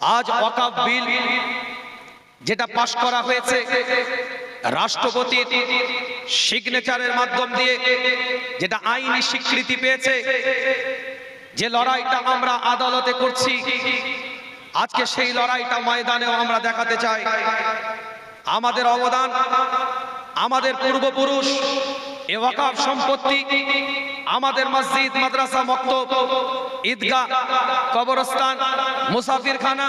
আজ ওয়াকাফ বিল যেটা পাশ করা হয়েছে রাষ্ট্রপতির সিগনেচারের মাধ্যম দিয়ে যেটা আইনি স্বীকৃতি পেয়েছে, যে লড়াইটা আমরা আদালতে করছি, আজকে সেই লড়াইটা ময়দানেও আমরা দেখাতে চাই। আমাদের অবদান, আমাদের পূর্বপুরুষ, এ ওয়াকাফ সম্পত্তি, আমাদের মসজিদ, মাদ্রাসা, মক্তব ঈদগাহ, কবরস্থান, মুসাফিরখানা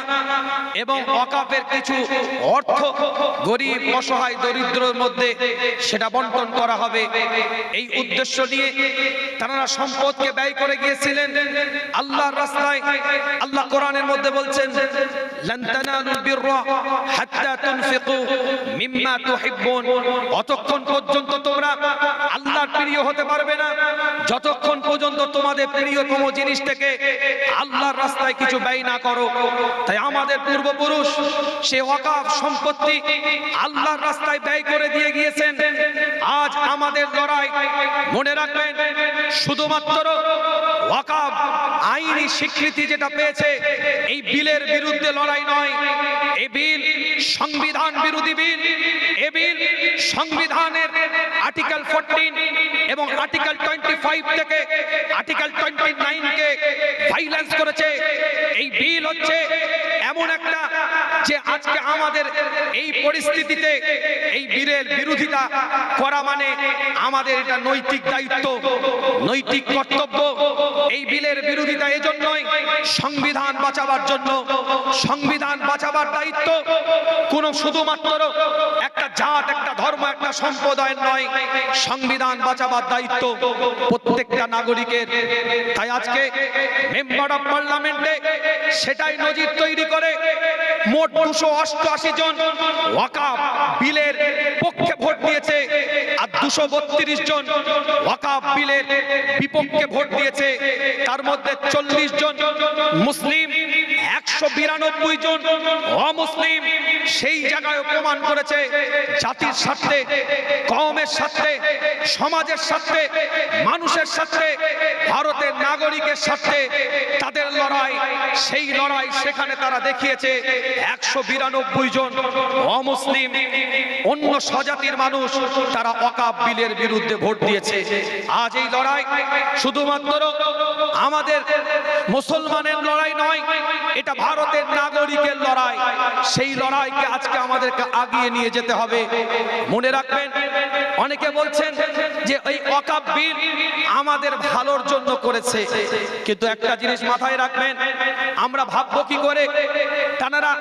এবং ওয়াকাফের কিছু অর্থ গরিব, অসহায়, দরিদ্রের মধ্যে সেটা বন্টন করা হবে। এই উদ্দেশ্য নিয়ে তারা সম্পদকে ব্যয় করে গিয়েছিলেন। আল্লাহর রাস্তায় আল্লাহ কোরআনের মধ্যে বলছেন অতক্ষণ পর্যন্ত তোমরা আল্লাহর প্রিয় হতে পারবে না। যতক্ষণ পর্যন্ত তোমাদের প্রিয়তম জিনিস থেকে আল্লাহর রাস্তায় কিছু ব্যয় না করো, তাই আমাদের পূর্বপুরুষ সে ওয়াকাফ সম্পত্তি আল্লাহর রাস্তায় ব্যয় করে দিয়ে গিয়েছেন। আজ আমাদের লড়াই, মনে রাখবেন, শুধুমাত্র ওয়াকাফ আইনি স্বীকৃতি যেটা পেয়েছে, এই বিলের বিরুদ্ধে লড়াই নয়। এ বিল সংবিধান বিরোধী বিল, এ বিল সংবিধানের আর্টিকেল ফোরটিন এবং আর্টিকেল টোয়েন্টি ফাইভ থেকে আর্টিকেল টোয়েন্টি নাইনকে ভাইলেন্স করেছে। এই বিল হচ্ছে এমন একটা যে আজকে আমাদের এই পরিস্থিতিতে এই বিলের বিরোধিতা করা মানে আমাদের এটা নৈতিক দায়িত্ব, নৈতিক কর্তব্য। এই বিলের বিরোধিতা এজন্যই সংবিধান বাঁচাবার জন্য সংবিধান বাঁচাবার দায়িত্ব। কোনো শুধুমাত্র একটা জাত, একটা ধর্ম, একটা সম্প্রদায়ের নয়, সংবিধান বাঁচাবার দায়িত্ব প্রত্যেকটা নাগরিকের। তাই আজকে মেম্বার অফ পার্লামেন্টে সেটাই নজির তৈরি করে মোট দুশো অষ্টআশি জন ওয়াকাফ বিলের পক্ষে ভোট দিয়েছে আর দুশো বত্রিশ জন ওয়াকাফ বিলের বিপক্ষে ভোট দিয়েছে। তার মধ্যে চল্লিশ জন মুসলিম। একশো বিরানব্বই জন অমুসলিম সেই জায়গায় প্রমাণ করেছে, জাতির স্বার্থে কমের স্বার্থে, সমাজের স্বার্থে, মানুষের স্বার্থে, ভারতের নাগরিকের স্বার্থে তাদের লড়াই, সেই লড়াই সেখানে তারা দেখিয়েছে, একশো বিরানব্বই জন অমুসলিম, অন্য স্বজাতির মানুষ তারা অকাব বিলের বিরুদ্ধে ভোট দিয়েছে। আজ এই লড়াই শুধুমাত্র আমাদের মুসলমানের লড়াই নয়, এটা ভারতের নাগরিকের লড়াই। সেই লড়াইকে আজকে আমাদেরকে আগিয়ে নিয়ে যেতে হবে। মনে রাখবেন, অনেকে বলছেন যে এই অকাপ বিল আমাদের ভালোর জন্য করেছে। কিন্তু একটা জিনিস মাথায় রাখবেন, আমরা ভাববো কি করে? তারা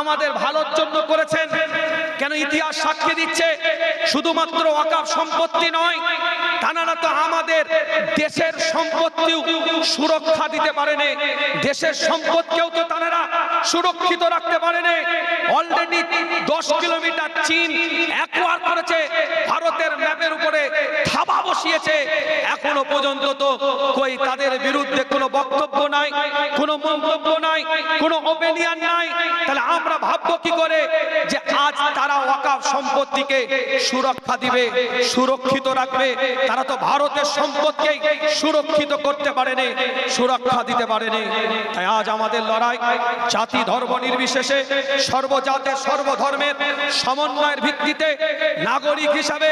আমাদের ভালোর জন্য করেছেন কেন ইতিহাস সাক্ষী দিচ্ছে? শুধুমাত্র অকাপ সম্পত্তি নয় তারা তো আমাদের দেশের সম্পত্তিও সুরক্ষা দিতে পারেনি। দেশের সম্পদকেও তো তারা সুরক্ষিত রাখতে পারেনি। অলরেডি দশ কিলোমিটার চীন একোয়ার করেছে, ভারতের ম্যাপের উপরে থাবা বসিয়েছে। এখনও পর্যন্ত তো কই তাদের বিরুদ্ধে কোনো বক্তব্য নাই, কোনো মন্তব্য নাই, কোনো ওপিনিয়ন নাই। তাহলে আমরা ভাববো কি করে যে আজ তারা ওয়াকাফ সম্পত্তিকে সুরক্ষা দিবে, সুরক্ষিত রাখবে। তারা তো ভারতের সম্পদকে সুরক্ষিত করতে পারেনি, সুরক্ষা দিতে পারেনি। তাই আজ আমাদের লড়াই জাতি ধর্ম নির্বিশেষে সর্বজাতের সর্বধর্মের সমন্বয়ের ভিত্তিতে নাগরিক হিসাবে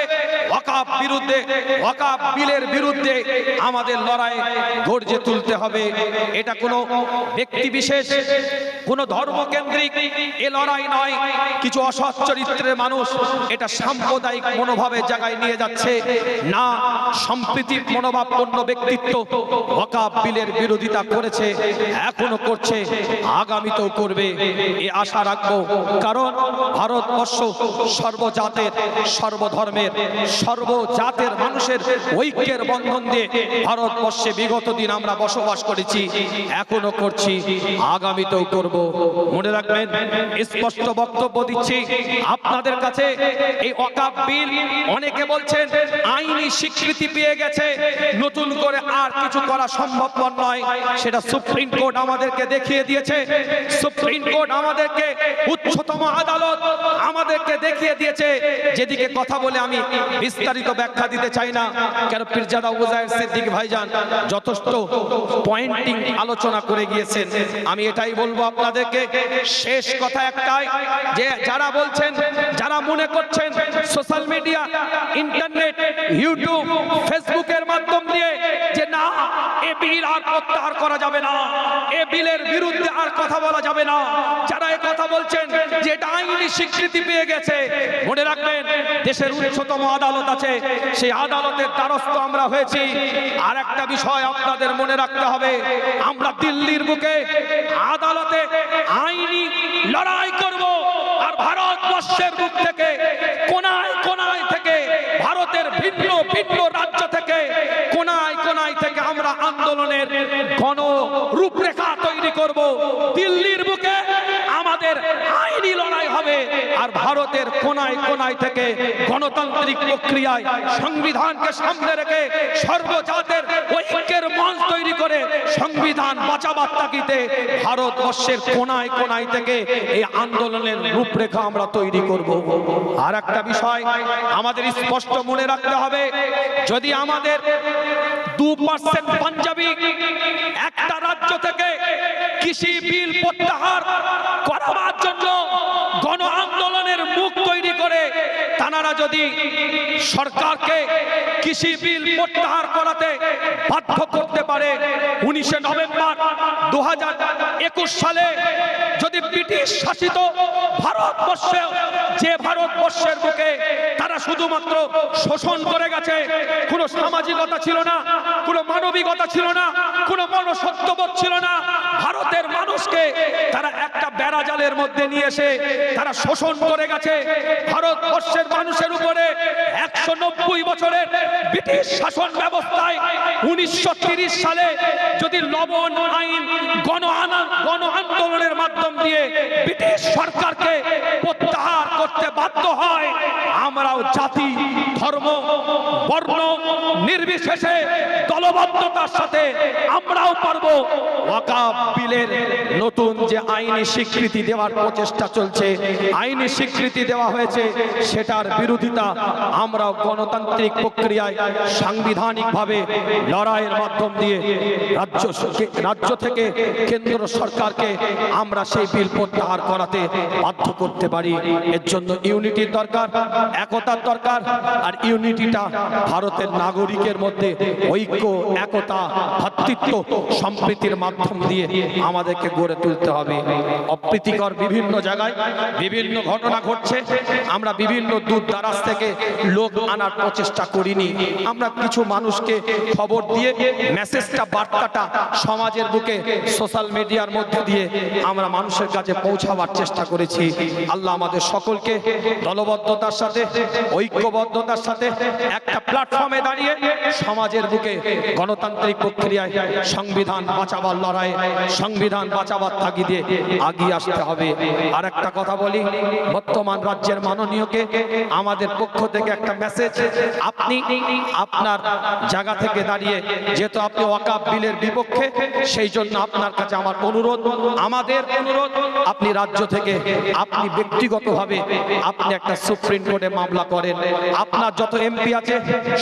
ওয়াকাফ বিরুদ্ধে, ওয়াকাফ বিলের বিরুদ্ধে আমাদের লড়াই গর্জে তুলতে হবে। এটা কোনো ব্যক্তি বিশেষ কোনো ধর্মকেন্দ্রিক এ লড়াই নয়। কিছু অসৎ চরিত্রের মানুষ এটা সাম্প্রদায়িক মনোভাবের জায়গায় নিয়ে যাচ্ছে। না, সম্প্রীতি মনোভাবপূর্ণ ব্যক্তিত্ব ওয়াকাফ বিলের বিরোধিতা করেছে, এখনও করছে, আগামীতেও করবে, এ আশা রাখব। কারণ ভারতবর্ষ সর্বজাতের, সর্বধর্মের, সর্বজাতের মানুষের ঐক্যের বন্ধন দিয়ে ভারতবর্ষে বিগত দিন আমরা বসবাস করেছি, এখনও করছি, আগামীতেও করব। মনে রাখবেন, স্পষ্ট বক্তব্য দিচ্ছি আপনাদের কাছে। এই অকাপ বিল অনেকে বলছেন আইনি স্বীকৃতি পেয়ে গেছে, নতুন করে আর কিছু করা সম্ভবপর নয়। সেটা সুপ্রিম কোর্ট আমাদেরকে দেখিয়ে দিয়েছে। সুপ্রিম কোর্ট আমাদেরকে উচ্চতম আদালত আমাদেরকে দেখিয়ে দিয়েছে। যেদিকে কথা বলে আমি বিস্তারিত ব্যাখ্যা দিতে চাই না। কেন পীরজাদা উজায়ের সিদ্দিক ভাইজান যথেষ্ট পয়েন্টিং আলোচনা করে গিয়েছেন। আমি এটাই বলব আপনাদের আপনাদেরকে শেষ কথা একটাই, যে যারা বলছেন, যারা মনে করছেন সোশ্যাল মিডিয়া ইন্টারনেট ইউটিউব ফেসবুকের মাধ্যম দিয়ে যে না, এ বিল আর প্রত্যাহার করা যাবে না, এ বিলের কথা বলা যাবে না। যারা এ কথা বলছেন, যে এটা আইনি স্বীকৃতি পেয়ে গেছে, মনে রাখবেন, দেশের উচ্চতম আদালত আছে। সেই আদালতের দ্বারস্থ আমরা হয়েছি। আর একটা বিষয় আপনাদের মনে রাখতে হবে। আমরা দিল্লির বুকে আদালতে আইনি লড়াই করব। আর ভারতবর্ষের বুক থেকে, কোনায় কোনায় থেকে, ভারতের ভিন্ন ভিন্ন রাজ্য থেকে, কোনায় কোনায় থেকে আমরা আন্দোলনের গণ রূপরেখা তৈরি করব। দিল্লির বুকে আমাদের আইনি লড়াই হবে আর ভারতের কোনায় কোনায় থেকে গণতান্ত্রিক প্রক্রিয়ায় সংবিধানকে সামনে রেখে সর্বজাতের ঐক্যের মঞ্চ তৈরি করে সংবিধান বাঁচাবার তাকিতে ভারতবর্ষের কোনায় কোনায় থেকে এই আন্দোলনের রূপরেখা আমরা তৈরি করব। আর একটা বিষয় আমাদের স্পষ্ট মনে রাখতে হবে, যদি আমাদের দু পার্সেন্ট পাঞ্জাবি একটা রাজ্য থেকে কৃষি বিল প্রত্যাহার করাবার জন্য গণ আন্দোলনের মুখ তৈরি করে তানারা যদি সরকারকে কৃষি বিল প্রত্যাহার করাতে বাধ্য করতে পারে, উনিশে নভেম্বর দু সালে যদি ব্রিটিশ শাসিত ভারতবর্ষে, যে ভারতবর্ষের বুকে তারা শুধুমাত্র শোষণ করে গেছে, কোনো সামাজিকতা ছিল না, কোনো মানবিকতা ছিল না, কোনো মনসত্যবোধ ছিল না, ভারতের মানুষকে একটা বেড়াজালের মধ্যে নিয়ে এসে তারা শোষণ করে গেছে। ভারতবর্ষের মানুষের উপরে একশো নব্বই বছরের ব্রিটিশ শাসন ব্যবস্থায় উনিশশো সালে যদি লবণ, আইন, গণ গণ আন্দোলনের মাধ্যম দিয়ে ব্রিটিশ সরকারকে প্রত্যাহার করতে বাধ্য হয়, আমরাও জাতি, ধর্ম, বর্ণ নির্বিশেষে দলবদ্ধতার সাথে আমরাও পারব ওয়াকাব বিলের নতুন যে আইনি স্বীকৃতি দেওয়ার প্রচেষ্টা চলছে, আইনি স্বীকৃতি দেওয়া হয়েছে, সেটার বিরোধিতা আমরাও গণতান্ত্রিক প্রক্রিয়ায় সাংবিধানিকভাবে লড়াইয়ের মাধ্যম দিয়ে রাজ্য রাজ্য থেকে কেন্দ্র সরকারকে আমরা সেই বিল প্রত্যাহার করাতে বাধ্য করতে পারি। এর জন্য ইউনিটির দরকার, একতার দরকার, আর ইউনিটিটা ভারতের নাগরিকের মধ্যে ঐক্য, একতা ভ্রাতৃত্ব সম্প্রীতির মাধ্যম দিয়ে আমাদেরকে গড়ে তুলতে হবে। অপ্রীতিকর বিভিন্ন জায়গায় বিভিন্ন ঘটনা ঘটছে। আমরা বিভিন্ন দূর দারাজ থেকে লোক আনার প্রচেষ্টা করিনি। আমরা কিছু মানুষকে খবর দিয়ে, মেসেজটা, বার্তাটা সমাজের বুকে, সোশ্যাল মিডিয়ার মধ্যে দিয়ে আমরা মানুষের কাছে পৌঁছাবার চেষ্টা করেছি। আল্লাহ আমাদের সকলকে দলবদ্ধতার সাথে, ঐক্যবদ্ধতার সাথে একটা প্ল্যাটফর্মে দাঁড়িয়ে সমাজের বুকে গণতান্ত্রিক প্রক্রিয়ায় সংবিধান বাঁচাবার লড়াই, সংবিধান বাঁচাবার তাগিদে আগিয়ে আসতে হবে। আর একটা কথা বলি, বর্তমান রাজ্যের মাননীয়কে আমাদের পক্ষ থেকে একটা মেসেজ আপনি আপনার জায়গা থেকে দাঁড়িয়ে, যেহেতু আপনি ওয়াকাব বিলের বিপক্ষে, সেই জন্য আপনার কাছে আমার অনুরোধ, আমাদের অনুরোধ, আপনি রাজ্য থেকে আপনি ব্যক্তিগতভাবে আপনি একটা সুপ্রিম কোর্টে মামলা করেন। আপনার যত এমপি আছে,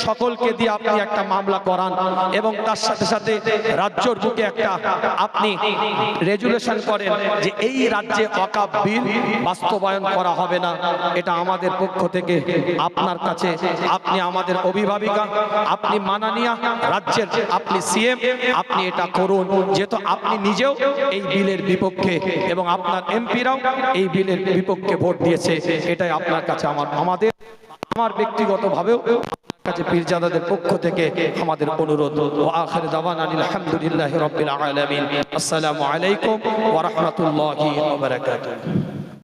সকলকে দিয়ে আপনি একটা মামলা করান এবং তার সাথে সাথে রাজ্যর বুকে একটা আপনি রেজুলেশন করেন যে এই রাজ্যে অকাপ বিল বাস্তবায়ন করা হবে না। এটা আমাদের পক্ষ থেকে আপনার কাছে, আপনি আমাদের অভিভাবিকা, আপনি মানানিয়া রাজ্যের, আপনি সিএম, আপনি এটা করুন। যেহেতু আপনি নিজেও এই বিলের বিপক্ষে এবং আপনার এমপিরাও এই বিলের বিপক্ষে ভোট দিয়েছে, এটাই আপনার কাছে আমার, আমাদের, আমার ব্যক্তিগতভাবেও কাছে পীরজাদাদের পক্ষ থেকে আমাদের অনুরোধ। ও আখির দাওয়ান আলহামদুলিল্লাহি রাব্বিল আলামিন। আসসালামু আলাইকুম ওয়া রাহমাতুল্লাহি